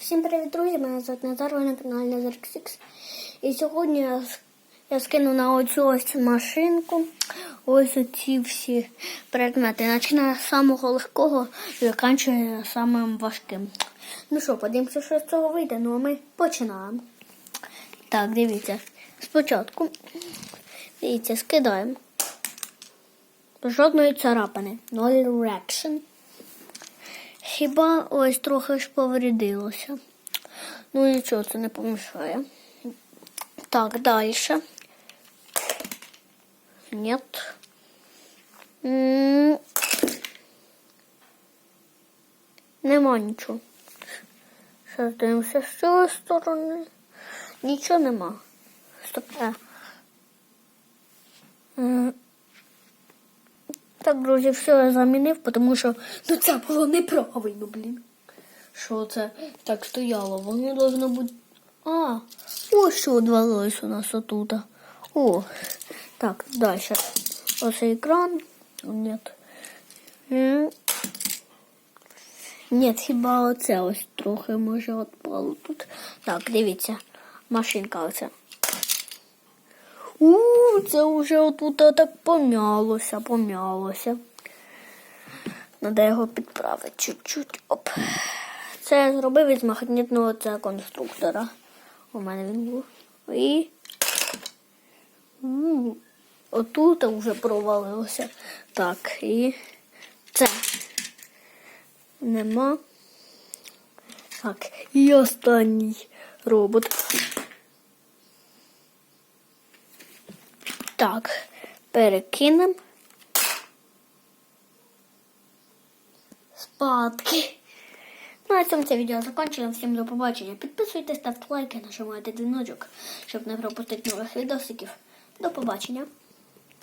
Всім привіт, друзі! Мене звати Назар, ви на каналі Назар. І сьогодні я, я скину на оцю ось машинку ось оці всі предмети. Починає з самого легкого і закінчує самим важким. Ну що, подивимося, що з цього вийде. Ну а ми починаємо. Так, дивіться. Спочатку. Дивіться, скидаємо. Жодної царапини. Null reaction. Хіба ось трохи ж повредилося. Ну нічого, це не помішає. Так, далі. Нет. Нема нічого. Зараз дивимося з цієї сторони. Нічого нема. Стоп. Е. Так, друзі, все я замінив, тому що ну це було неправильно, блін. Що це так стояло? Воно должно бути. А, ось що відвалилось у нас отут. О, так, далі. Ось екран. Нет. Ні, хіба оце ось трохи може відпало тут. Так, дивіться, машинка оця. Це вже отут так пом'ялося, пом'ялося. Надо його підправити чуть-чуть. Оп. Це я зробив із магнітного цього конструктора. У мене він був. І. Отут вже провалилося. Так, і це. Нема. Так, і останній робот. Так, перекинемо. Спадки. Ну, а цьому це відео закінчено. Всім до побачення. Підписуйтесь, ставте лайки, нажимайте дзвіночок, щоб не пропустити нових відосиків. До побачення.